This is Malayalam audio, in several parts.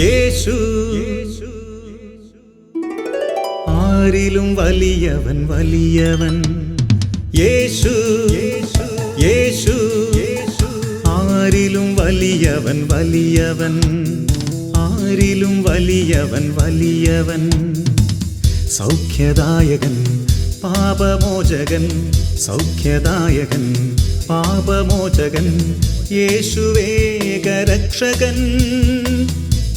യേശു ആരിലും വലിയവൻ വലിയവൻ യേശു യേശു ആരിലും വലിയവൻ വലിയവൻ ആരിലും വലിയവൻ വലിയവൻ സൗഖ്യദായകൻ പാപമോചകൻ സൗഖ്യദായകൻ പാപമോചകൻ യേശുവേഗരക്ഷകൻ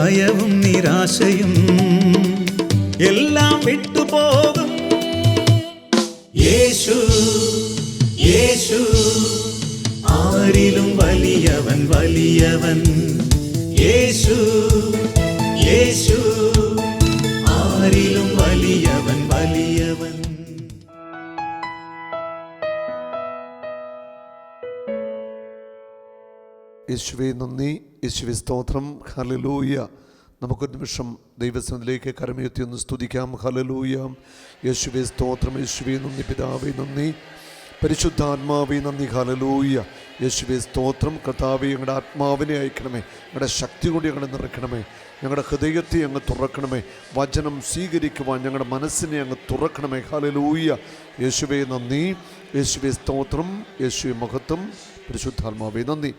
ദുഃഖവും ഭയവും നിരാശയും എല്ലാം വിട്ടുപോകും യേശു യേശു ആരിലും വലിയവൻ വലിയവൻ യേശു യേശു യേശുവെ നന്ദി. യേശുവെ സ്തോത്രം. ഹലലൂയ നമുക്കൊരു നിമിഷം ദൈവസനത്തിലേക്ക് കരമയുത്തി ഒന്ന് സ്തുതിക്കാം. ഹലലൂയ യേശുവെ സ്തോത്രം. യേശുവെ നന്ദി പിതാവെ നന്ദി. പരിശുദ്ധാത്മാവേ നന്ദി. ഹലലൂയ യേശുവെ സ്തോത്രം. കർത്താവെ ഞങ്ങളുടെ ആത്മാവിനെ അയക്കണമേ. ഞങ്ങളുടെ ശക്തി കൂടി ഞങ്ങളെ നിറയ്ക്കണമേ. ഞങ്ങളുടെ ഹൃദയത്തെ അങ്ങ് തുറക്കണമേ. വചനം സ്വീകരിക്കുവാൻ ഞങ്ങളുടെ മനസ്സിനെ അങ്ങ് തുറക്കണമേ. ഹലലൂയ യേശുവെ നന്ദി. യേശുവെ സ്തോത്രം. യേശുവെ മഹത്വം. പരിശുദ്ധാത്മാവേ നന്ദി.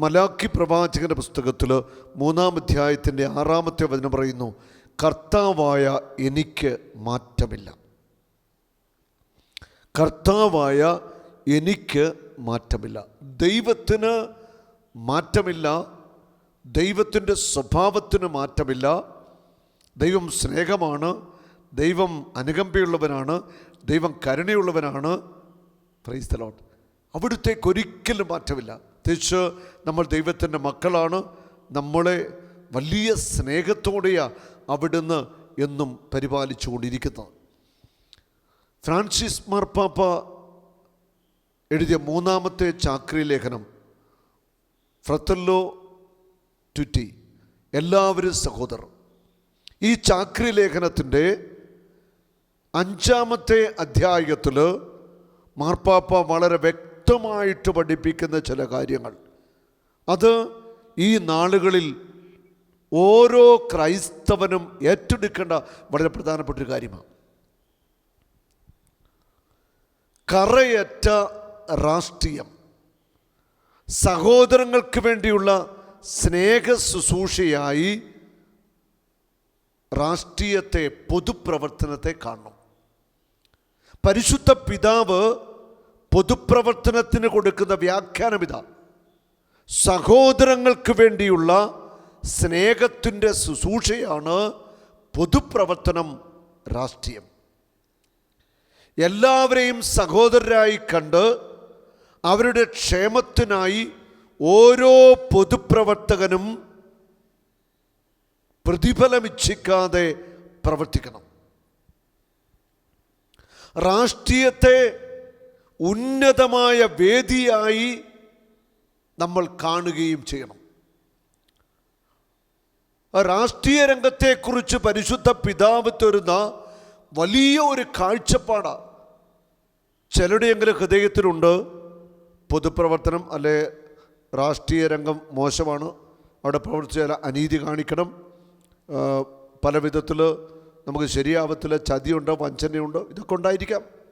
മലാക്കി പ്രവാചകന്റെ പുസ്തകത്തിൽ മൂന്നാം അധ്യായത്തിന്റെ ആറാമത്തെ വചനം പറയുന്നു കർത്താവായ എനിക്ക് മാറ്റമില്ല. കർത്താവായ എനിക്ക് മാറ്റമില്ല. ദൈവത്തിന് മാറ്റമില്ല. ദൈവത്തിന്റെ സ്വഭാവത്തിന് മാറ്റമില്ല. ദൈവം സ്നേഹമാണ്. ദൈവം അനുകമ്പയുള്ളവനാണ്. ദൈവം കരുണയുള്ളവനാണ്. പ്രൈസ് അവിടുത്തേക്കൊരിക്കലും മാറ്റമില്ല. തിരിച്ച് നമ്മൾ ദൈവത്തിന്റെ മക്കളാണ് നമ്മളെ വലിയ സ്നേഹത്തോടെയാണ് അവിടുന്ന് എന്നും പരിപാലിച്ചു കൊണ്ടിരിക്കുന്നത്. ഫ്രാൻസിസ് മാർപ്പാപ്പ എഴുതിയ മൂന്നാമത്തെ ചാക്രി ലേഖനം ഫ്രത്തല്ലോ ട്വിറ്റി എല്ലാവരും സഹോദരർ ഈ ചാക്രി ലേഖനത്തിന്റെ അഞ്ചാമത്തെ അധ്യായത്തിൽ മാർപ്പാപ്പ വളരെ വ്യക്തമായിട്ട് പഠിപ്പിക്കുന്ന ചില കാര്യങ്ങൾ. അത് ഈ നാളുകളിൽ ഓരോ ക്രൈസ്തവനും ഏറ്റെടുക്കേണ്ട വളരെ പ്രധാനപ്പെട്ട ഒരു കാര്യമാണ്. കറയറ്റ രാഷ്ട്രീയം സഹോദരങ്ങൾക്ക് വേണ്ടിയുള്ള സ്നേഹ ശുശ്രൂഷയായി രാഷ്ട്രീയത്തെ പൊതുപ്രവർത്തനത്തെ കാണണം. പരിശുദ്ധ പിതാവ് പൊതുപ്രവർത്തനത്തിന് കൊടുക്കുന്ന വ്യാഖ്യാനം ഇതാ. സഹോദരങ്ങൾക്ക് വേണ്ടിയുള്ള സ്നേഹത്തിന്റെ ശുശ്രൂഷയാണ് പൊതുപ്രവർത്തനം രാഷ്ട്രീയം. എല്ലാവരെയും സഹോദരരായി കണ്ട് അവരുടെ ക്ഷേമത്തിനായി ഓരോ പൊതുപ്രവർത്തകനും പ്രതിഫലമിച്ഛിക്കാതെ പ്രവർത്തിക്കണം. രാഷ്ട്രീയത്തെ ഉന്നതമായ വേദിയായി നമ്മൾ കാണുകയും ചെയ്യണം. രാഷ്ട്രീയ രംഗത്തെക്കുറിച്ച് പരിശുദ്ധ പിതാവ് തരുന്ന വലിയ ഒരു കാഴ്ചപ്പാടാണ് ചിലരുടെയെങ്കിലും ഹൃദയത്തിലുണ്ട് പൊതുപ്രവർത്തനം അല്ലെ രാഷ്ട്രീയ രംഗം മോശമാണ്. അവിടെ പ്രവർത്തിച്ച അനീതി കാണിക്കണം. പല വിധത്തിൽ നമുക്ക് ശരിയാവത്തില്ല. ചതിയുണ്ട്? വഞ്ചനയുണ്ട്? ഇതൊക്കെ ഉണ്ടായിരിക്കാം.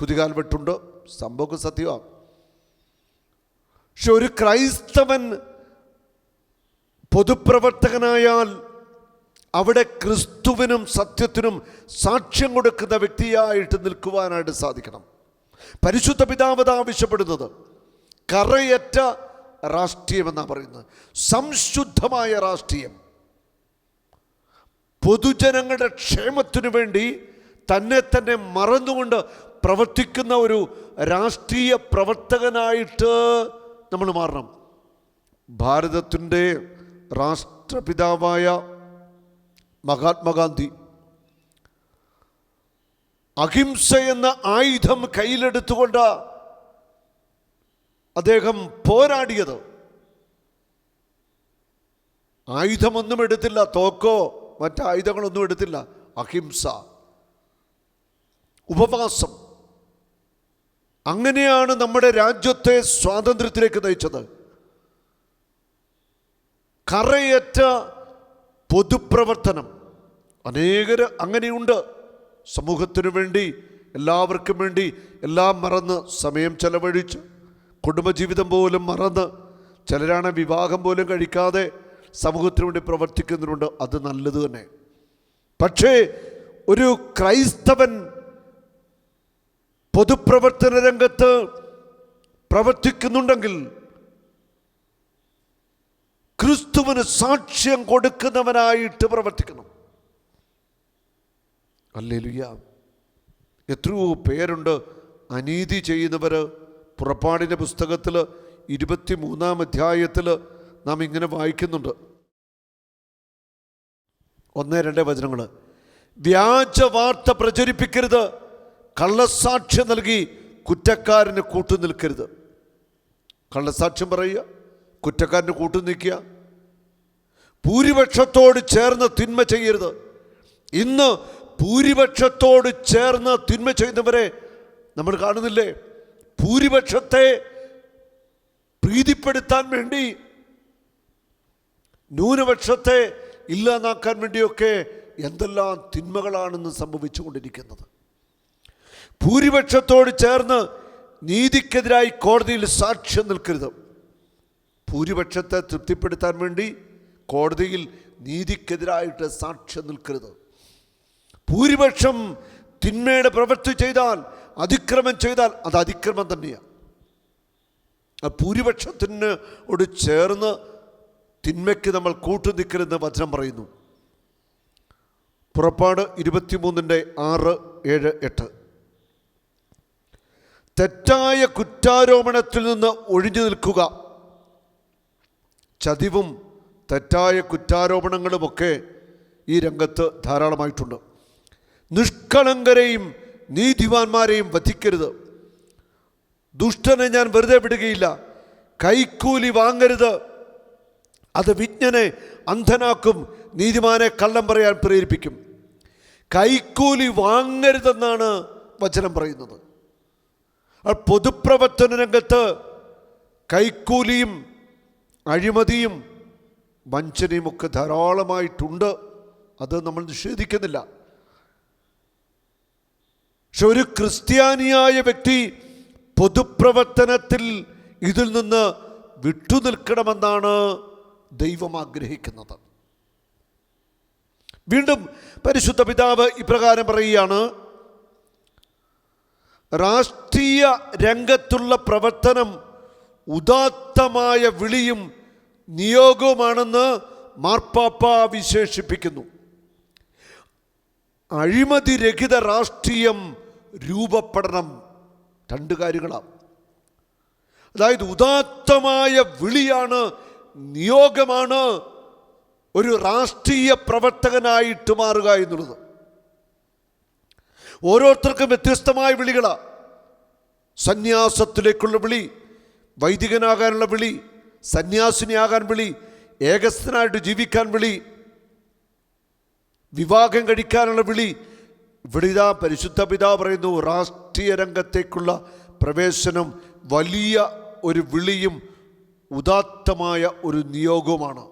കുതികാൽ വെട്ടുണ്ടോ? സംഭവം സത്യമാണ്. പക്ഷെ ഒരു ക്രൈസ്തവൻ പൊതുപ്രവർത്തകനായാൽ അവിടെ ക്രിസ്തുവിനും സത്യത്തിനും സാക്ഷ്യം കൊടുക്കുന്ന വ്യക്തിയായിട്ട് നിൽക്കുവാനായിട്ട് സാധിക്കണം. പരിശുദ്ധ പിതാവത ആവശ്യപ്പെടുന്നത്. കറയറ്റ രാഷ്ട്രീയം എന്നാണ് പറയുന്നത്. സംശുദ്ധമായ രാഷ്ട്രീയം. പൊതുജനങ്ങളുടെ ക്ഷേമത്തിനു വേണ്ടി തന്നെ തന്നെ മറന്നുകൊണ്ട് പ്രവർത്തിക്കുന്ന ഒരു രാഷ്ട്രീയ പ്രവർത്തകനായിട്ട് നമ്മൾ മാറണം. ഭാരതത്തിന്റെ രാഷ്ട്രപിതാവായ മഹാത്മാഗാന്ധി അഹിംസ എന്ന ആയുധം കയ്യിലെടുത്തുകൊണ്ട് അദ്ദേഹം പോരാടിയത്. ആയുധമൊന്നും എടുത്തില്ല തോക്കോ മറ്റ് ആയുധങ്ങളൊന്നും എടുത്തില്ല. അഹിംസ ഉപവാസം. അങ്ങനെയാണ് നമ്മുടെ രാജ്യത്തെ സ്വാതന്ത്ര്യത്തിലേക്ക് നയിച്ചത്. കറയറ്റ പൊതുപ്രവർത്തനം. അനേകർ അങ്ങനെയുണ്ട്. സമൂഹത്തിനു വേണ്ടി എല്ലാവർക്കും വേണ്ടി എല്ലാം മറന്ന് സമയം ചെലവഴിച്ച് കുടുംബജീവിതം പോലും മറന്ന് ചിലരാണ് വിവാഹം പോലും കഴിക്കാതെ സമൂഹത്തിനു വേണ്ടി പ്രവർത്തിക്കുന്നുണ്ട് അത് നല്ലത് തന്നെ. പക്ഷേ ഒരു ക്രൈസ്തവൻ പൊതുപ്രവർത്തന രംഗത്ത് പ്രവർത്തിക്കുന്നുണ്ടെങ്കിൽ ക്രിസ്തുവിന് സാക്ഷ്യം കൊടുക്കുന്നവനായിട്ട് പ്രവർത്തിക്കണം. അല്ലേലുയ്യ. എത്രയോ പേരുണ്ട് അനീതി ചെയ്യുന്നവർ പുറപ്പാടിന്റെ പുസ്തകത്തിൽ ഇരുപത്തി മൂന്നാം അധ്യായത്തിൽ നാം ഇങ്ങനെ വായിക്കുന്നുണ്ട്. ഒന്നേ രണ്ട് വചനങ്ങൾ വ്യാജ വാർത്ത പ്രചരിപ്പിക്കരുത്. കള്ളസാക്ഷ്യം നൽകി കുറ്റക്കാരന് കൂട്ടു നിൽക്കരുത്. കള്ളസാക്ഷ്യം പറയുക കുറ്റക്കാരന് കൂട്ടു നിൽക്കുക. ഭൂരിപക്ഷത്തോട് ചേർന്ന് തിന്മ ചെയ്യരുത്. ഇന്ന് ഭൂരിപക്ഷത്തോട് ചേർന്ന് തിന്മ ചെയ്യുന്നവരെ നമ്മൾ കാണുന്നില്ലേ? ഭൂരിപക്ഷത്തെ പ്രീതിപ്പെടുത്താൻ വേണ്ടി ന്യൂനപക്ഷത്തെ ഇല്ലാതാക്കാൻ വേണ്ടിയൊക്കെ എന്തെല്ലാം തിന്മകളാണെന്ന് സംഭവിച്ചുകൊണ്ടിരിക്കുന്നത്. ഭൂരിപക്ഷത്തോട് ചേർന്ന് നീതിക്കെതിരായി കോടതിയിൽ സാക്ഷ്യം നിൽക്കരുത്. ഭൂരിപക്ഷത്തെ തൃപ്തിപ്പെടുത്താൻ വേണ്ടി കോടതിയിൽ നീതിക്കെതിരായിട്ട് സാക്ഷ്യം നിൽക്കരുത്. ഭൂരിപക്ഷം തിന്മയുടെ പ്രവൃത്തി ചെയ്താൽ അതിക്രമം ചെയ്താൽ അത് അതിക്രമം തന്നെയാണ്. ഭൂരിപക്ഷത്തിനോട് ചേർന്ന് തിന്മയ്ക്ക് നമ്മൾ കൂട്ടു നിൽക്കരുതെന്ന് വചനം പറയുന്നു. പുറപ്പാട് ഇരുപത്തിമൂന്നിന്റെ ആറ് ഏഴ് എട്ട്. തെറ്റായ കുറ്റാരോപണത്തിൽ നിന്ന് ഒഴിഞ്ഞു നിൽക്കുക. ചതിവും തെറ്റായ കുറ്റാരോപണങ്ങളുമൊക്കെ ഈ രംഗത്ത് ധാരാളമായിട്ടുണ്ട്. നിഷ്കളങ്കരെയും നീതിവാന്മാരെയും വധിക്കരുത്. ദുഷ്ടനെ ഞാൻ വെറുതെ വിടുകയില്ല. കൈക്കൂലി വാങ്ങരുത്. അത് വിജ്ഞനെ അന്ധനാക്കും നീതിമാനെ കള്ളം പറയാൻ പ്രേരിപ്പിക്കും. കൈക്കൂലി വാങ്ങരുതെന്നാണ് വചനം പറയുന്നത്. പൊതുപ്രവർത്തന രംഗത്ത് കൈക്കൂലിയും അഴിമതിയും വഞ്ചനയും ഒക്കെ ധാരാളമായിട്ടുണ്ട്. അത് നമ്മൾ നിഷേധിക്കുന്നില്ല. പക്ഷെ ഒരു ക്രിസ്ത്യാനിയായ വ്യക്തി പൊതുപ്രവർത്തനത്തിൽ ഇതിൽ നിന്ന് വിട്ടുനിൽക്കണമെന്നാണ് ദൈവം ആഗ്രഹിക്കുന്നത്. വീണ്ടും പരിശുദ്ധ പിതാവ് ഇപ്രകാരം പറയുകയാണ് രാഷ്ട്രീയ രംഗത്തുള്ള പ്രവർത്തനം ഉദാത്തമായ വിളിയും നിയോഗവുമാണെന്ന് മാർപ്പാപ്പ വിശേഷിപ്പിക്കുന്നു. അഴിമതിരഹിത രാഷ്ട്രീയം രൂപപ്പെടണം രണ്ട് കാര്യങ്ങളാണ്. അതായത് ഉദാത്തമായ വിളിയാണ് നിയോഗമാണ് ഒരു രാഷ്ട്രീയ പ്രവർത്തകനായിട്ട് മാറുക എന്നുള്ളത്. ഓരോരുത്തർക്കും വ്യത്യസ്തമായ വിളികളാണ് സന്യാസത്തിലേക്കുള്ള വിളി വൈദികനാകാനുള്ള വിളി സന്യാസിനിയാകാൻ വിളി ഏകസ്ഥനായിട്ട് ജീവിക്കാൻ വിളി വിവാഹം കഴിക്കാനുള്ള വിളി. ഇവിടെ പരിശുദ്ധ പിതാവ് പറയുന്നു രാഷ്ട്രീയ രംഗത്തേക്കുള്ള പ്രവേശനം വലിയ ഒരു വിളിയും ഉദാത്തമായ ഒരു നിയോഗവുമാണ്.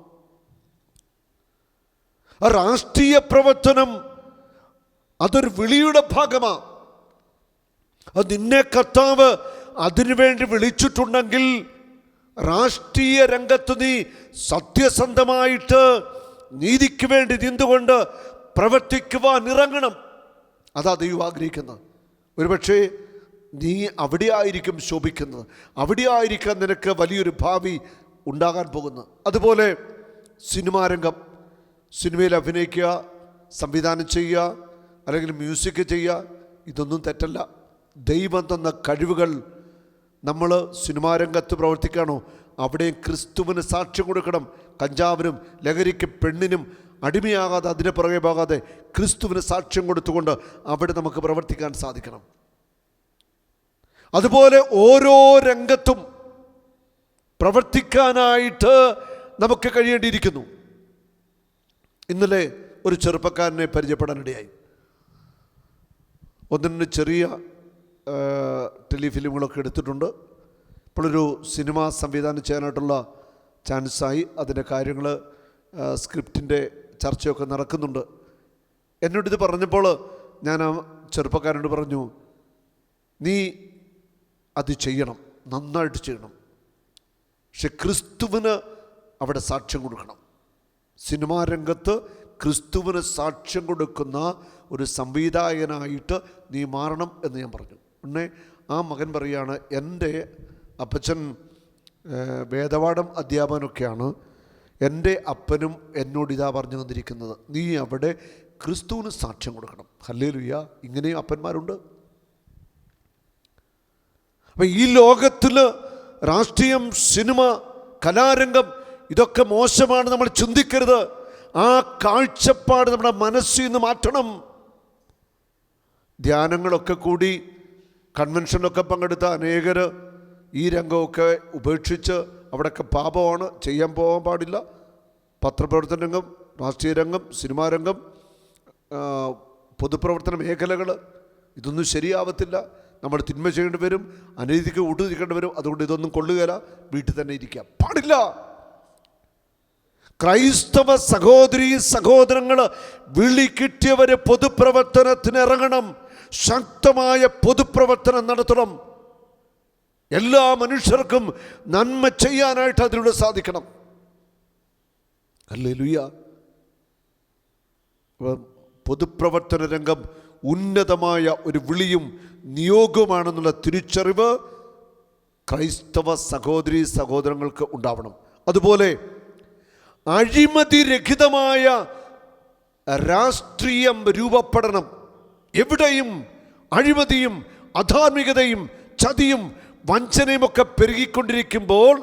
രാഷ്ട്രീയ പ്രവർത്തനം അതൊരു വിളിയുടെ ഭാഗമാണ് അത് നിന്നെ കർത്താവ് അതിനുവേണ്ടി വിളിച്ചിട്ടുണ്ടെങ്കിൽ രാഷ്ട്രീയ രംഗത്ത് നീ സത്യസന്ധമായിട്ട് നീതിക്ക് വേണ്ടി നിന്നുകൊണ്ട് പ്രവർത്തിക്കുവാൻ ഇറങ്ങണം. അതാ ദൈവം ആഗ്രഹിക്കുന്നത്. ഒരുപക്ഷേ നീ അവിടെ ആയിരിക്കും ശോഭിക്കുന്നത്. അവിടെ ആയിരിക്കാൻ നിനക്ക് വലിയൊരു ഭാവി ഉണ്ടാകാൻ പോകുന്നത് അതുപോലെ സിനിമാരംഗം സിനിമയിൽ അഭിനയിക്കുക സംവിധാനം ചെയ്യുക അല്ലെങ്കിൽ മ്യൂസിക് ചെയ്യുക ഇതൊന്നും തെറ്റല്ല. ദൈവം തന്ന കഴിവുകൾ നമ്മൾ സിനിമാ രംഗത്ത് പ്രവർത്തിക്കുകയാണോ? അവിടെയും ക്രിസ്തുവിന് സാക്ഷ്യം കൊടുക്കണം. കഞ്ചാവിനും ലഹരിക്ക് പെണ്ണിനും അടിമയാകാതെ അതിന് പുറകെ പോകാതെ ക്രിസ്തുവിന് സാക്ഷ്യം കൊടുത്തുകൊണ്ട് അവിടെ നമുക്ക് പ്രവർത്തിക്കാൻ സാധിക്കണം. അതുപോലെ ഓരോ രംഗത്തും പ്രവർത്തിക്കാനായിട്ട് നമുക്ക് കഴിയേണ്ടിയിരിക്കുന്നു. ഇന്നലെ ഒരു ചെറുപ്പക്കാരനെ പരിചയപ്പെടാനിടയായി. ഒന്നിന് ചെറിയ ടെലിഫിലിമുകളൊക്കെ എടുത്തിട്ടുണ്ട്. ഇപ്പോഴൊരു സിനിമ സംവിധാനം ചെയ്യാനായിട്ടുള്ള ചാൻസായി. അതിന്റെ കാര്യങ്ങൾ സ്ക്രിപ്റ്റിന്റെ ചർച്ചയൊക്കെ നടക്കുന്നുണ്ട്. എന്നോട് ഇത് പറഞ്ഞപ്പോൾ ഞാൻ ആ ചെറുപ്പക്കാരനോട് പറഞ്ഞു നീ അത് ചെയ്യണം നന്നായിട്ട് ചെയ്യണം. പക്ഷെ ക്രിസ്തുവിന് അവിടെ സാക്ഷ്യം കൊടുക്കണം. സിനിമാ രംഗത്ത് ക്രിസ്തുവിന് സാക്ഷ്യം കൊടുക്കുന്ന ഒരു സംവിധായകനായിട്ട് നീ മാറണം എന്ന് ഞാൻ പറഞ്ഞു. ഉടനെ ആ മകൻ പറയുകയാണ് എന്റെ അപ്പച്ചൻ വേദപാഠം അധ്യാപനമൊക്കെയാണ് എന്റെ അപ്പനും എന്നോട് ഇതാ പറഞ്ഞു തന്നിരിക്കുന്നത് നീ അവിടെ ക്രിസ്തുവിന് സാക്ഷ്യം കൊടുക്കണം. ഹല്ലേ ലുയ്യ ഇങ്ങനെയും അപ്പന്മാരുണ്ട്. അപ്പം ഈ ലോകത്തിൽ രാഷ്ട്രീയം സിനിമ കലാരംഗം ഇതൊക്കെ മോശമാണ് നമ്മൾ ചിന്തിക്കരുത്. ആ കാഴ്ചപ്പാട് നമ്മുടെ മനസ്സിൽ നിന്ന് മാറ്റണം. ധ്യാനങ്ങളൊക്കെ കൂടി കൺവെൻഷനിലൊക്കെ പങ്കെടുത്ത അനേകർ ഈ രംഗമൊക്കെ ഉപേക്ഷിച്ച് അവിടെയൊക്കെ പാപമാണ് ചെയ്യാൻ പോകാൻ പാടില്ല. പത്രപ്രവർത്തന രംഗം രാഷ്ട്രീയ രംഗം സിനിമാ രംഗം പൊതുപ്രവർത്തന മേഖലകൾ ഇതൊന്നും ശരിയാവത്തില്ല. നമ്മൾ തിന്മ ചെയ്യേണ്ടി വരും അനീതിക്ക് വിട്ടുനിൽക്കേണ്ടി വരും അതുകൊണ്ട് ഇതൊന്നും കൊള്ളുകയില്ല വീട്ടിൽ തന്നെ ഇരിക്കുക. പാടില്ല! ക്രൈസ്തവ സഹോദരി സഹോദരങ്ങൾ വിളി പൊതുപ്രവർത്തനത്തിന് ഇറങ്ങണം ശക്തമായ പൊതുപ്രവർത്തനം നടത്തണം. എല്ലാ മനുഷ്യർക്കും നന്മ ചെയ്യാനായിട്ട് അതിലൂടെ സാധിക്കണം. അല്ലേ ലുയ്യ പൊതുപ്രവർത്തന രംഗം ഉന്നതമായ ഒരു വിളിയും നിയോഗവുമാണെന്നുള്ള തിരിച്ചറിവ് ക്രൈസ്തവ സഹോദരി സഹോദരങ്ങൾക്ക് ഉണ്ടാവണം. അതുപോലെ അഴിമതിരഹിതമായ രാഷ്ട്രീയം രൂപപ്പെടണം. എവിടെയും അഴിമതിയും അധാർമികതയും ചതിയും വഞ്ചനയും ഒക്കെ പെരുകിക്കൊണ്ടിരിക്കുമ്പോൾ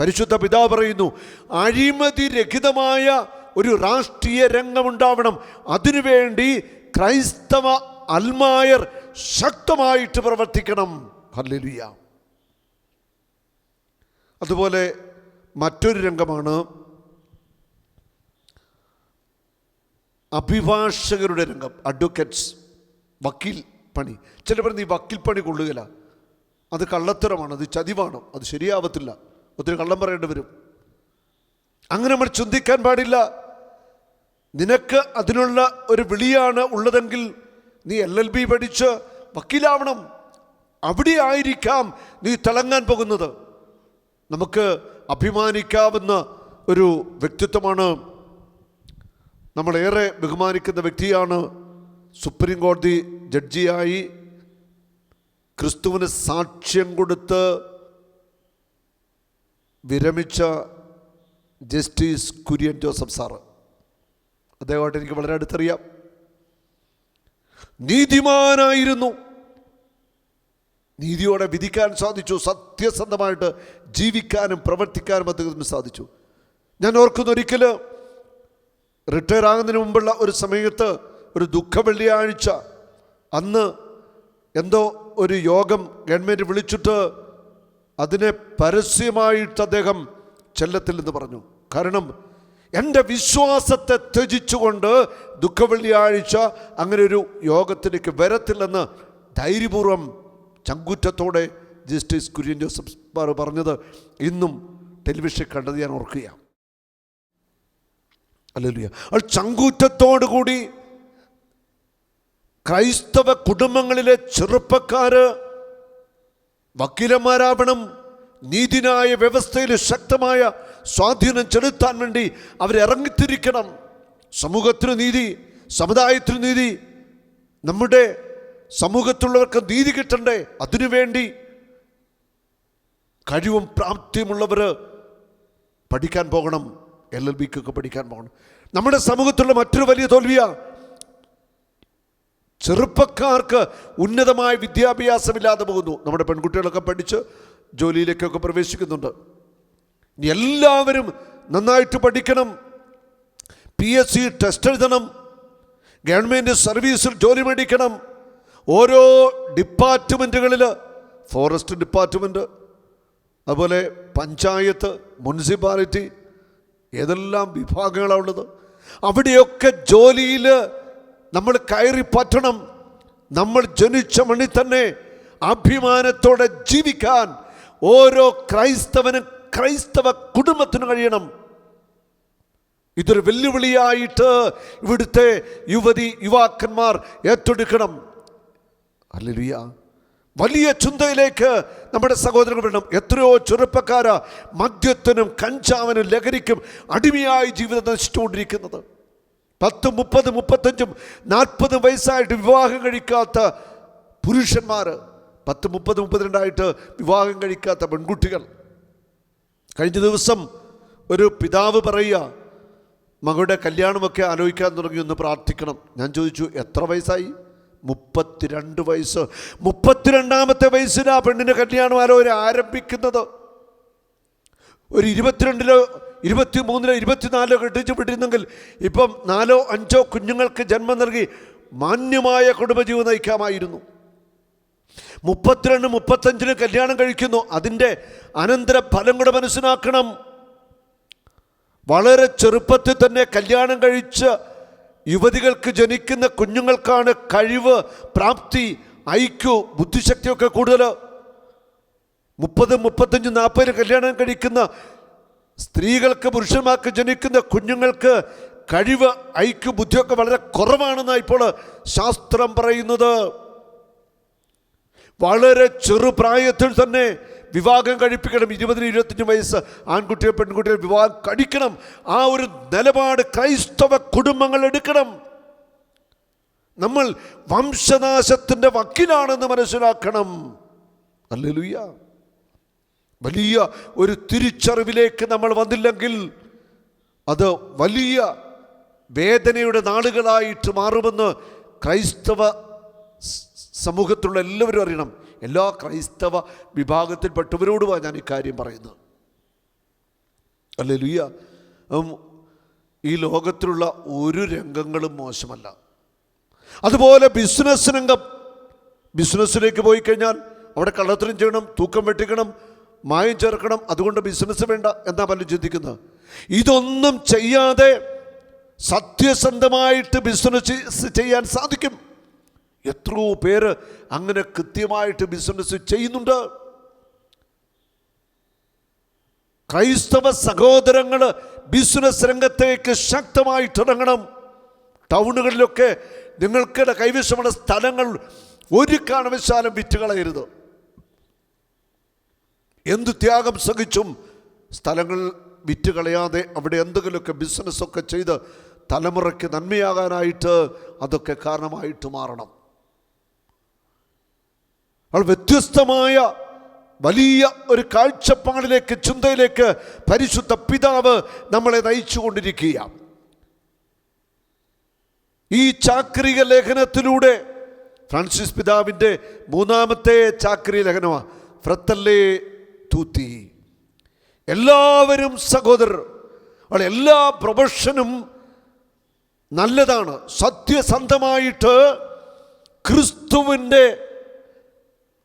പരിശുദ്ധ പിതാവ് പറയുന്നു അഴിമതി രഹിതമായ ഒരു രാഷ്ട്രീയ രംഗമുണ്ടാവണം. അതിനുവേണ്ടി ക്രൈസ്തവ അൽമായർ ശക്തമായിട്ട് പ്രവർത്തിക്കണം. ഹല്ലേലൂയ. അതുപോലെ മറ്റൊരു രംഗമാണ് അഭിഭാഷകരുടെ രംഗം അഡ്വക്കേറ്റ്സ് വക്കീൽ പണി. ചില പറഞ്ഞ് ഈ വക്കീൽ പണി കൊള്ളുകയില്ല. അത് കള്ളത്തരമാണ് അത് ചതിവാണ് അത് ശരിയാവത്തില്ല. ഒത്തിരി കള്ളം പറയേണ്ടി വരും. അങ്ങനെ നമ്മൾ ചിന്തിക്കാൻ പാടില്ല. നിനക്ക് അതിനുള്ള ഒരു വിളിയാണ് ഉള്ളതെങ്കിൽ നീ എൽ എൽ ബി പഠിച്ച് വക്കീലാവണം. അവിടെ ആയിരിക്കാം നീ തിളങ്ങാൻ പോകുന്നത്. നമുക്ക് അഭിമാനിക്കാവുന്ന ഒരു വ്യക്തിത്വമാണ് നമ്മളേറെ ബഹുമാനിക്കുന്ന വ്യക്തിയാണ് സുപ്രീം കോടതി ജഡ്ജിയായി ക്രിസ്തുവിന് സാക്ഷ്യം കൊടുത്ത് വിരമിച്ച ജസ്റ്റിസ് കുര്യൻ ജോസഫ് സാറ്. അദ്ദേഹമായിട്ട് എനിക്ക് വളരെ അടുത്തറിയാം. നീതിമാനായിരുന്നു. നീതിയോടെ വിധിക്കാൻ സാധിച്ചു. സത്യസന്ധമായിട്ട് ജീവിക്കാനും പ്രവർത്തിക്കാനും അദ്ദേഹത്തിന് സാധിച്ചു. ഞാൻ ഓർക്കുന്ന ഒരിക്കൽ റിട്ടയർ ആകുന്നതിന് മുമ്പുള്ള ഒരു സമയത്ത് ഒരു ദുഃഖ വെള്ളിയാഴ്ച. അന്ന് എന്തോ ഒരു യോഗം ഗവൺമെന്റ് വിളിച്ചിട്ട് അതിനെ പരസ്യമായിട്ട് അദ്ദേഹം ചെല്ലത്തില്ലെന്ന് പറഞ്ഞു. കാരണം എന്റെ വിശ്വാസത്തെ ത്യജിച്ചുകൊണ്ട് ദുഃഖ വെള്ളിയാഴ്ച അങ്ങനെ ഒരു യോഗത്തിലേക്ക് വരത്തില്ലെന്ന് ധൈര്യപൂർവം ചങ്കുറ്റത്തോടെ ജസ്റ്റിസ് കുര്യൻ ജോസഫ് പറഞ്ഞത് ഇന്നും ടെലിവിഷൻ കണ്ടത് ഞാൻ ഓർക്കുകയാണ്. അല്ലല്ലോ അത് ചങ്കൂറ്റത്തോടുകൂടി ക്രൈസ്തവ കുടുംബങ്ങളിലെ ചെറുപ്പക്കാര് വക്കീലന്മാരാവണം നീതിനായ വ്യവസ്ഥയിൽ ശക്തമായ സ്വാധീനം ചെലുത്താൻ വേണ്ടി അവരിറങ്ങിത്തിരിക്കണം സമൂഹത്തിന് നീതി സമുദായത്തിന് നീതി നമ്മുടെ സമൂഹത്തിലുള്ളവർക്ക് നീതി കിട്ടണ്ടേ? അതിനുവേണ്ടി കഴിവും പ്രാപ്തിയുമുള്ളവർ പഠിക്കാൻ പോകണം. എൽ എൽ ബിക്കൊക്കെ പഠിക്കാൻ പോകണം. നമ്മുടെ സമൂഹത്തിലുള്ള മറ്റൊരു വലിയ തോൽവിയാണ് ചെറുപ്പക്കാർക്ക് ഉന്നതമായ വിദ്യാഭ്യാസമില്ലാതെ പോകുന്നു. നമ്മുടെ പെൺകുട്ടികളൊക്കെ പഠിച്ച് ജോലിയിലേക്കൊക്കെ പ്രവേശിക്കുന്നുണ്ട്. എല്ലാവരും നന്നായിട്ട് പഠിക്കണം. പി എസ് സി ടെസ്റ്റ് എഴുതണം. ഗവൺമെന്റ് സർവീസിൽ ജോലി മേടിക്കണം. ഓരോ ഡിപ്പാർട്ട്മെന്റുകളിൽ ഫോറസ്റ്റ് ഡിപ്പാർട്ട്മെന്റ് അതുപോലെ പഞ്ചായത്ത് മുനിസിപ്പാലിറ്റി ഏതെല്ലാം വിഭാഗങ്ങളാണ് ഉള്ളത് അവിടെയൊക്കെ ജോലിയിൽ നമ്മൾ കയറി പറ്റണം. നമ്മൾ ജനിച്ച മണി തന്നെ അഭിമാനത്തോടെ ജീവിക്കാൻ ഓരോ ക്രൈസ്തവനും ക്രൈസ്തവ കുടുംബത്തിനും കഴിയണം. ഇതൊരു വെല്ലുവിളിയായിട്ട് ഇവിടുത്തെ യുവതി യുവാക്കന്മാർ ഏറ്റെടുക്കണം. അല്ലേലുയ്യ വലിയ ചിന്തയിലേക്ക് നമ്മുടെ സഹോദരങ്ങൾ വരണം. എത്രയോ ചെറുപ്പക്കാര മദ്യത്തിനും കഞ്ചാവിനും ലഹരിക്കും അടിമയായി ജീവിതം നശിച്ചുകൊണ്ടിരിക്കുന്നത്. പത്ത് മുപ്പത് മുപ്പത്തഞ്ചും നാൽപ്പതും വയസ്സായിട്ട് വിവാഹം കഴിക്കാത്ത പുരുഷന്മാർ പത്ത് മുപ്പത് മുപ്പത്തിരണ്ടായിട്ട് വിവാഹം കഴിക്കാത്ത പെൺകുട്ടികൾ. കഴിഞ്ഞ ദിവസം ഒരു പിതാവ് പറയുക മകളുടെ കല്യാണമൊക്കെ ആലോചിക്കാൻ തുടങ്ങി ഒന്ന് പ്രാർത്ഥിക്കണം. ഞാൻ ചോദിച്ചു എത്ര വയസ്സായി? മുപ്പത്തിരണ്ട് വയസ്സ്. മുപ്പത്തിരണ്ടാമത്തെ വയസ്സിൽ ആ പെണ്ണിന്റെ കല്യാണം ആലോചന ആരംഭിക്കുന്നത്. ഒരു ഇരുപത്തിരണ്ടിലോ ഇരുപത്തി മൂന്നിലോ ഇരുപത്തിനാലിലോ കെട്ടിച്ചു വിട്ടിരുന്നെങ്കിൽ ഇപ്പം നാലോ അഞ്ചോ കുഞ്ഞുങ്ങൾക്ക് ജന്മം നൽകി മാന്യമായ കുടുംബജീവൻ നയിക്കാമായിരുന്നു. മുപ്പത്തിരണ്ട് മുപ്പത്തഞ്ചിന് കല്യാണം കഴിക്കുന്നു. അതിന്റെ അനന്തര ഫലം കൂടെ മനസ്സിലാക്കണം. വളരെ ചെറുപ്പത്തിൽ തന്നെ കല്യാണം കഴിച്ച് യുവതികൾക്ക് ജനിക്കുന്ന കുഞ്ഞുങ്ങൾക്കാണ് കഴിവ് പ്രാപ്തി ഐക്യു ബുദ്ധിശക്തിയൊക്കെ കൂടുതൽ. മുപ്പത് മുപ്പത്തഞ്ച് നാൽപ്പതിന് കല്യാണം കഴിക്കുന്ന സ്ത്രീകൾക്ക് പുരുഷന്മാർക്ക് ജനിക്കുന്ന കുഞ്ഞുങ്ങൾക്ക് കഴിവ് ഐക്യു ബുദ്ധിയൊക്കെ വളരെ കുറവാണെന്നാണ് ഇപ്പോൾ ശാസ്ത്രം പറയുന്നത്. വളരെ ചെറുപ്രായത്തിൽ തന്നെ വിവാഹം കഴിപ്പിക്കണം ഇരുപതിന് ഇരുപത്തഞ്ച് വയസ്സ്. ആൺകുട്ടിയെ പെൺകുട്ടിയെ വിവാഹം കഴിക്കണം. ആ ഒരു നിലപാട് ക്രൈസ്തവ കുടുംബങ്ങൾ എടുക്കണം. നമ്മൾ വംശനാശത്തിന്റെ വക്കിലാണെന്ന് മനസ്സിലാക്കണം. അല്ലേലൂയ്യ. വലിയ ഒരു തിരിച്ചറിവിലേക്ക് നമ്മൾ വന്നില്ലെങ്കിൽ അത് വലിയ വേദനയുടെ നാളുകളായിട്ട് മാറുമെന്ന് ക്രൈസ്തവ സമൂഹത്തിലുള്ള എല്ലാവരും അറിയണം. എല്ലാ ക്രൈസ്തവ വിഭാഗത്തിൽപ്പെട്ടവരോടുമാണ് ഞാൻ ഇക്കാര്യം പറയുന്നത്. അല്ലേ ലുയ്യ ഈ ലോകത്തിലുള്ള ഒരു രംഗങ്ങളും മോശമല്ല. അതുപോലെ ബിസിനസ് രംഗം. ബിസിനസ്സിലേക്ക് പോയി കഴിഞ്ഞാൽ അവിടെ കള്ളത്തരം ചെയ്യണം തൂക്കം വെട്ടിക്കണം മായം ചേർക്കണം അതുകൊണ്ട് ബിസിനസ് വേണ്ട എന്നാ പലരും ചിന്തിക്കുന്നത്. ഇതൊന്നും ചെയ്യാതെ സത്യസന്ധമായിട്ട് ബിസിനസ് ചെയ്യാൻ സാധിക്കും. എത്രയോ പേര് അങ്ങനെ കൃത്യമായിട്ട് ബിസിനസ് ചെയ്യുന്നുണ്ട്. ക്രൈസ്തവ സഹോദരങ്ങൾ ബിസിനസ് രംഗത്തേക്ക് ശക്തമായിട്ട് ഇറങ്ങണം ടൗണുകളിലൊക്കെ നിങ്ങൾക്കിടെ കൈവശമുള്ള സ്ഥലങ്ങൾ ഒരു കാരണവശാലും വിറ്റുകളയരുത്. എന്ത് ത്യാഗം സഹിച്ചും സ്ഥലങ്ങൾ വിറ്റുകളയാതെ അവിടെ എന്തെങ്കിലുമൊക്കെ ബിസിനസ്സൊക്കെ ചെയ്ത് തലമുറയ്ക്ക് നന്മയാകാനായിട്ട് അതൊക്കെ കാരണമായിട്ട് മാറണം. അവൾ വ്യത്യസ്തമായ വലിയ ഒരു കാഴ്ചപ്പാടിലേക്ക് ചിന്തയിലേക്ക് പരിശുദ്ധ പിതാവ് നമ്മളെ നയിച്ചു കൊണ്ടിരിക്കുക ഈ ചാക്രിക ലേഖനത്തിലൂടെ ഫ്രാൻസിസ് പിതാവിന്റെ മൂന്നാമത്തെ ചാക്രിക ലേഖനമാണ് ഫ്രത്തല്ലേ തൂത്തി എല്ലാവരും സഹോദരർ എല്ലാ പ്രൊഫഷനും നല്ലതാണ്. സത്യസന്ധമായിട്ട് ക്രിസ്തുവിന്റെ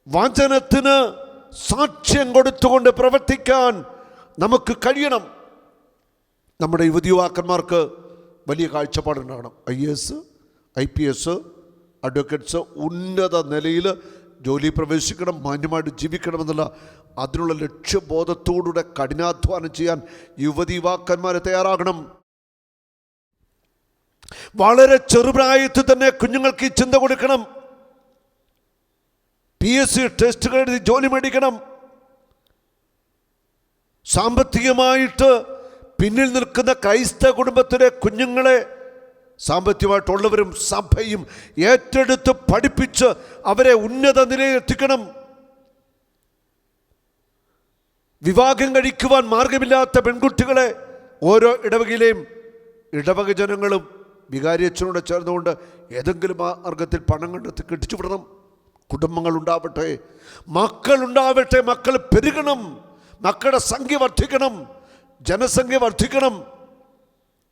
വചനത്തിന് സാക്ഷ്യം കൊടുത്തുകൊണ്ട് പ്രവർത്തിക്കാൻ നമുക്ക് കഴിയണം. നമ്മുടെ യുവതി യുവാക്കന്മാർക്ക് വലിയ കാഴ്ചപ്പാടുണ്ടാകണം. I S I P S advocates ഉന്നത നിലയിൽ ജോലി പ്രവേശിക്കണം മാന്യമായിട്ട് ജീവിക്കണമെന്നുള്ള അതിനുള്ള ലക്ഷ്യബോധത്തോടുകൂടെ കഠിനാധ്വാനം ചെയ്യാൻ യുവതി യുവാക്കന്മാരെ തയ്യാറാകണം. വളരെ ചെറുപ്രായത്തിൽ തന്നെ കുഞ്ഞുങ്ങൾക്ക് ഈ ചിന്ത കൊടുക്കണം. പി എസ് സി ടെസ്റ്റുകൾ എഴുതി ജോലി മേടിക്കണം. സാമ്പത്തികമായിട്ട് പിന്നിൽ നിൽക്കുന്ന ക്രൈസ്തവ കുടുംബത്തിലെ കുഞ്ഞുങ്ങളെ സാമ്പത്തികമായിട്ടുള്ളവരും സഭയും ഏറ്റെടുത്ത് പഠിപ്പിച്ച് അവരെ ഉന്നത നിലയിൽ എത്തിക്കണം. വിവാഹം കഴിക്കുവാൻ മാർഗമില്ലാത്ത പെൺകുട്ടികളെ ഓരോ ഇടവകയിലെയും ഇടവക ജനങ്ങളും വികാരിയച്ഛനോട് ചേർന്നുകൊണ്ട് ഏതെങ്കിലും മാർഗത്തിൽ പണം കണ്ടെത്തി കെട്ടിച്ചു വിടണം. കുടുംബങ്ങൾ ഉണ്ടാവട്ടെ മക്കൾ ഉണ്ടാവട്ടെ മക്കൾ പെരുകണം മക്കളുടെ സംഖ്യ വർദ്ധിക്കണം ജനസംഖ്യ വർദ്ധിക്കണം.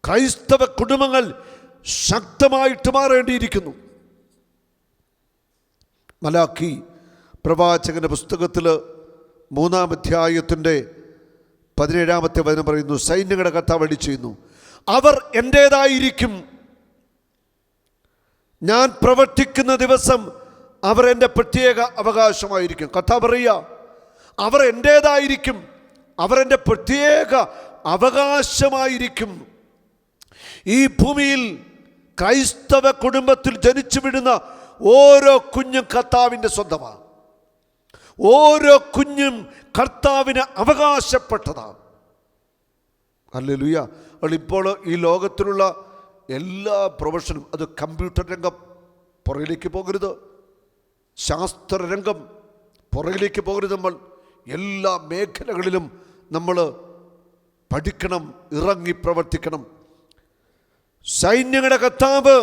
ക്രൈസ്തവ കുടുംബങ്ങൾ ശക്തമായിട്ട് മാറേണ്ടിയിരിക്കുന്നു. മലാഖി പ്രവാചകന്റെ പുസ്തകത്തിൽ മൂന്നാം അധ്യായത്തിന്റെ പതിനേഴാമത്തെ വചനം പറയുന്നു സൈന്യങ്ങളുടെ കർത്താവ് അടി ചെയ്യുന്നു. അവർ എന്റേതായിരിക്കും ഞാൻ പ്രവർത്തിക്കുന്ന ദിവസം അവർ എന്റെ പ്രത്യേക അവകാശമായിരിക്കും. കഥ പറയുക അവർ എന്റേതായിരിക്കും. അവരെന്റെ പ്രത്യേക അവകാശമായിരിക്കും. ഈ ഭൂമിയിൽ ക്രൈസ്തവ കുടുംബത്തിൽ ജനിച്ചു വിടുന്ന ഓരോ കുഞ്ഞും കർത്താവിന്റെ സ്വന്തമാണ്. ഓരോ കുഞ്ഞും കർത്താവിന് അവകാശപ്പെട്ടതാണ്. അല്ലേ ലുയ്യ ഇപ്പോൾ ഈ ലോകത്തിലുള്ള എല്ലാ പ്രൊഫഷനും അത് കമ്പ്യൂട്ടർ രംഗം പുറകിലേക്ക് പോകരുത്. ശാസ്ത്രരംഗം പുറകിലേക്ക് പോകരുത് നമ്മൾ. എല്ലാ മേഖലകളിലും നമ്മൾ പഠിക്കണം ഇറങ്ങി പ്രവർത്തിക്കണം. സൈന്യങ്ങളുടെ കത്താവ്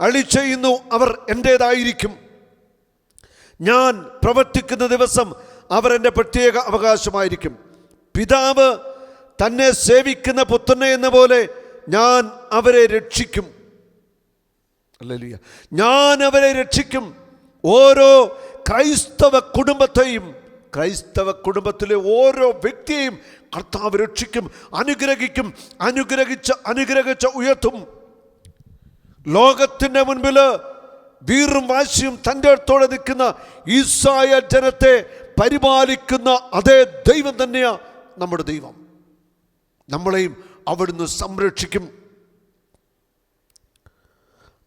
അളിച്ചെയ്യുന്നു അവർ എന്റേതായിരിക്കും ഞാൻ പ്രവർത്തിക്കുന്ന ദിവസം അവർ എന്റെ പ്രത്യേക അവകാശമായിരിക്കും. പിതാവ് തന്നെ സേവിക്കുന്ന പുത്രനെ എന്ന പോലെ ഞാൻ അവരെ രക്ഷിക്കും. അല്ലല്ല ഞാൻ അവരെ രക്ഷിക്കും. ഓരോ ക്രൈസ്തവ കുടുംബത്തെയും ക്രൈസ്തവ കുടുംബത്തിലെ ഓരോ വ്യക്തിയെയും കർത്താവ് രക്ഷിക്കും അനുഗ്രഹിക്കും അനുഗ്രഹിച്ച് അനുഗ്രഹിച്ച് ഉയർത്തും. ലോകത്തിന്റെ മുൻപിൽ വീറും വാശിയും തന്റെ അടുത്തോടെ നിൽക്കുന്ന ഈസായ ജനത്തെ പരിപാലിക്കുന്ന അതേ ദൈവം തന്നെയാണ് നമ്മുടെ ദൈവം. നമ്മളെയും അവിടുന്ന് സംരക്ഷിക്കും.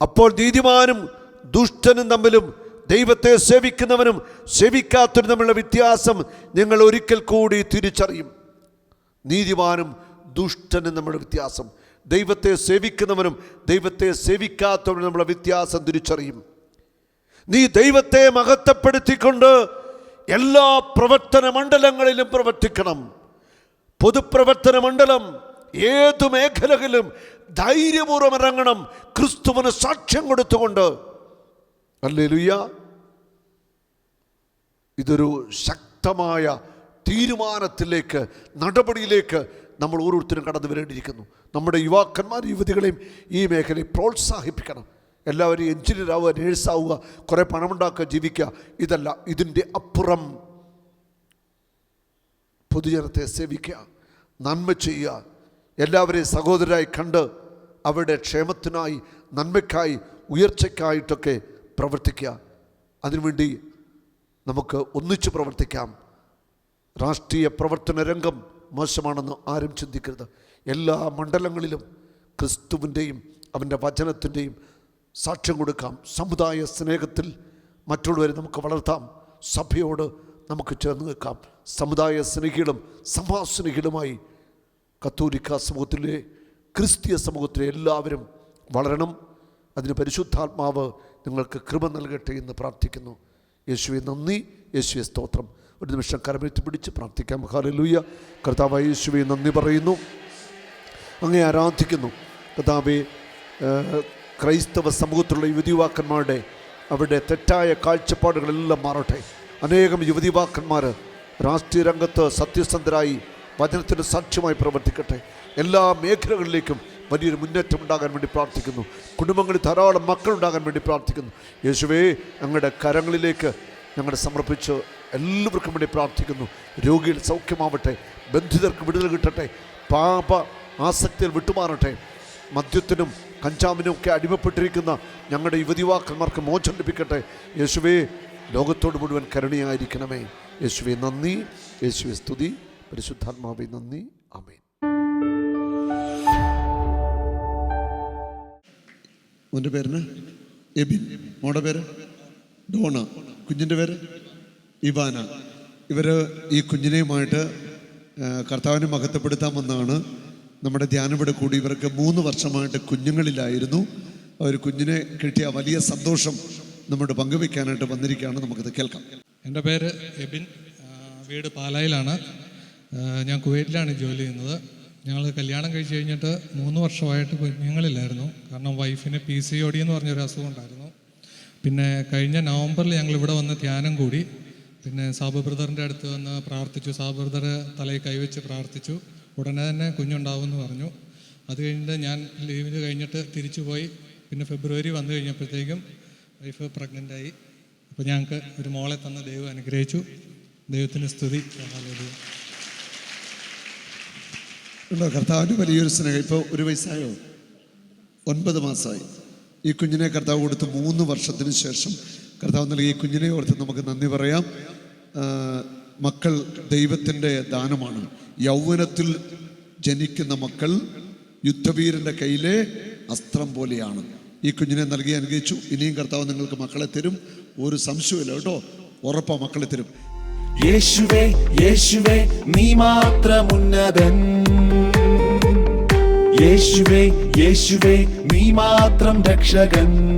അപ്പോൾ നീതിമാനും ദുഷ്ടനും തമ്മിലും ദൈവത്തെ സേവിക്കുന്നവനും സേവിക്കാത്തവരും തമ്മിലുള്ള വ്യത്യാസം നിങ്ങൾ ഒരിക്കൽ കൂടി തിരിച്ചറിയും. നീതിമാനും ദുഷ്ടനും നമ്മുടെ വ്യത്യാസം. ദൈവത്തെ സേവിക്കുന്നവനും ദൈവത്തെ സേവിക്കാത്തവനും നമ്മളെ വ്യത്യാസം തിരിച്ചറിയും. നീ ദൈവത്തെ മഹത്വപ്പെടുത്തിക്കൊണ്ട് എല്ലാ പ്രവർത്തന മണ്ഡലങ്ങളിലും പ്രവർത്തിക്കണം. പൊതുപ്രവർത്തന മണ്ഡലം ഏതു മേഖലകളിലും ധൈര്യപൂർവം ഇറങ്ങണം. ക്രിസ്തുവിന് സാക്ഷ്യം കൊടുത്തുകൊണ്ട് അല്ലേ ഇതൊരു ശക്തമായ തീരുമാനത്തിലേക്ക് നടപടിയിലേക്ക് നമ്മൾ ഓരോരുത്തരും കടന്നു വരേണ്ടിയിരിക്കുന്നു. നമ്മുടെ യുവാക്കന്മാർ യുവതികളെയും ഈ മേഖലയിൽ പ്രോത്സാഹിപ്പിക്കണം. എല്ലാവരും എഞ്ചിനീയർ ആവുക നേഴ്സാവുക കുറേ പണമുണ്ടാക്കുക ജീവിക്കുക. ഇതല്ല ഇതിന്റെ അപ്പുറം പൊതുജനത്തെ സേവിക്കുക നന്മ ചെയ്യുക. എല്ലാവരെയും സഹോദരായി കണ്ട് അവരുടെ ക്ഷേമത്തിനായി നന്മയ്ക്കായി ഉയർച്ചയ്ക്കായിട്ടൊക്കെ പ്രവർത്തിക്കുക. അതിനുവേണ്ടി നമുക്ക് ഒന്നിച്ച് പ്രവർത്തിക്കാം. രാഷ്ട്രീയ പ്രവർത്തന രംഗം മോശമാണെന്ന് ആരും ചിന്തിക്കരുത്. എല്ലാ മണ്ഡലങ്ങളിലും ക്രിസ്തുവിന്റെയും അവന്റെ വചനത്തിന്റെയും സാക്ഷ്യം കൊടുക്കാം. സമുദായ സ്നേഹത്തിൽ മറ്റുള്ളവരെ നമുക്ക് വളർത്താം. സഭയോട് നമുക്ക് ചേർന്ന് നിൽക്കാം. സമുദായ സ്നേഹികളും സഭാസ്നേഹികളുമായി കത്തോലിക്ക സമൂഹത്തിലെ ക്രിസ്തീയ സമൂഹത്തിലെ എല്ലാവരും വളരണം. അതിന് പരിശുദ്ധാത്മാവ് നിങ്ങൾക്ക് കൃപ നൽകട്ടെ എന്ന് പ്രാർത്ഥിക്കുന്നു. യേശുവെ നന്ദി. യേശുവെ സ്തോത്രം. ഒരു നിമിഷം കരമേറ്റ് പിടിച്ച് പ്രാർത്ഥിക്കാം. ഹാലലൂയ കർത്താവ് യേശുവെ നന്ദി പറയുന്നു. അങ്ങേ ആരാധിക്കുന്നു. കർത്താവെ ക്രൈസ്തവ സമൂഹത്തിലുള്ള യുവതിയുവാക്കന്മാരുടെ അവരുടെ തെറ്റായ കാഴ്ചപ്പാടുകളെല്ലാം മാറട്ടെ. അനേകം യുവതിയുവാക്കന്മാർ രാഷ്ട്രീയ രംഗത്ത് സത്യസന്ധരായി വചനത്തിന് സാക്ഷ്യമായി പ്രവർത്തിക്കട്ടെ. എല്ലാ മേഖലകളിലേക്കും വലിയൊരു മുന്നേറ്റം ഉണ്ടാകാൻ വേണ്ടി പ്രാർത്ഥിക്കുന്നു. കുടുംബങ്ങളിൽ ധാരാളം മക്കളുണ്ടാകാൻ വേണ്ടി പ്രാർത്ഥിക്കുന്നു. യേശുവേ ഞങ്ങളുടെ കരങ്ങളിലേക്ക് ഞങ്ങളുടെ സമർപ്പിച്ച് എല്ലാവർക്കും വേണ്ടി പ്രാർത്ഥിക്കുന്നു. രോഗികൾ സൗഖ്യമാവട്ടെ ബന്ധിതർക്ക് വിടുതൽ കിട്ടട്ടെ പാപ ആസക്തിയിൽ വിട്ടുമാറട്ടെ. മദ്യത്തിനും കഞ്ചാവിനും ഒക്കെ അടിമപ്പെട്ടിരിക്കുന്ന ഞങ്ങളുടെ യുവതിവാക്കന്മാർക്ക് മോചം ലഭിക്കട്ടെ. യേശുവേ ലോകത്തോട് മുഴുവൻ കരുണയായിരിക്കണമേ. യേശുവെ നന്ദി. യേശുവെ സ്തുതി. പരിശുദ്ധാത്മാവെ നന്ദി. ആമേൻ. മോന്റെ പേരിന് എബിൻ. മോടെ പേര്? ഡോണ. കുഞ്ഞിന്റെ പേര്? ഇവാന. ഇവർ ഈ കുഞ്ഞിനെയുമായിട്ട് കർത്താവിനെ മഹത്വപ്പെടുത്താമെന്നാണ് നമ്മുടെ ധ്യാനം ഇവിടെ കൂടി ഇവർക്ക് മൂന്ന് വർഷമായിട്ട് കുഞ്ഞുങ്ങളിലായിരുന്നു. അവർ കുഞ്ഞിനെ കിട്ടിയ വലിയ സന്തോഷം നമ്മോട് പങ്കുവെക്കാനായിട്ട് വന്നിരിക്കുകയാണ്. നമുക്കിത് കേൾക്കാം. എന്റെ പേര് എബിൻ. വീട് പാലായിലാണ്. ഞാൻ കുവൈറ്റിലാണ് ജോലി ചെയ്യുന്നത്. ഞങ്ങൾ കല്യാണം കഴിച്ച് കഴിഞ്ഞിട്ട് മൂന്ന് വർഷമായിട്ട് കുഞ്ഞുങ്ങളില്ലായിരുന്നു കാരണം വൈഫിന് പി സി ഒ ഡി എന്ന് പറഞ്ഞൊരു അസുഖം ഉണ്ടായിരുന്നു. പിന്നെ കഴിഞ്ഞ നവംബറിൽ ഞങ്ങൾ ഇവിടെ വന്ന് ധ്യാനം കൂടി. പിന്നെ സാബു ബ്രദറിന്റെ അടുത്ത് വന്ന് പ്രാർത്ഥിച്ചു. സാബു ബ്രദർ തലയിൽ കൈവച്ച് പ്രാർത്ഥിച്ചു. ഉടനെ തന്നെ കുഞ്ഞുണ്ടാവുമെന്ന് പറഞ്ഞു. അത് കഴിഞ്ഞിട്ട് ഞാൻ ലീവിന് കഴിഞ്ഞിട്ട് തിരിച്ചു പോയി. പിന്നെ ഫെബ്രുവരി വന്നു കഴിഞ്ഞപ്പോഴത്തേക്കും വൈഫ് പ്രഗ്നന്റ് ആയി. അപ്പോൾ ഞങ്ങൾക്ക് ഒരു മോളെ തന്ന ദൈവം അനുഗ്രഹിച്ചു. ദൈവത്തിന് സ്തുതി. ഉണ്ടോ കർത്താവിന് വലിയൊരു സ്നേഹം. ഇപ്പോൾ ഒരു വയസ്സായോ? ഒൻപത് മാസമായി. ഈ കുഞ്ഞിനെ കർത്താവ് കൊടുത്ത് മൂന്ന് വർഷത്തിന് ശേഷം കർത്താവ് നൽകിയ ഈ കുഞ്ഞിനെ ഓർത്ത് നമുക്ക് നന്ദി പറയാം. മക്കൾ ദൈവത്തിന്റെ ദാനമാണ്. യൗവനത്തിൽ ജനിക്കുന്ന മക്കൾ യുദ്ധവീരന്റെ കയ്യിലെ അസ്ത്രം പോലെയാണ്. ഈ കുഞ്ഞിനെ നൽകി അനുഗ്രഹിച്ചു. ഇനിയും കർത്താവ് നിങ്ങൾക്ക് മക്കളെ തരും. ഒരു സംശയമില്ല കേട്ടോ. ഉറപ്പാ മക്കളെ തരും. യേശുവേ യേശുവേ നീ മാത്രം ഉന്നതൻ. യേശുവേ യേശുവേ നീ മാത്രം രക്ഷകൻ.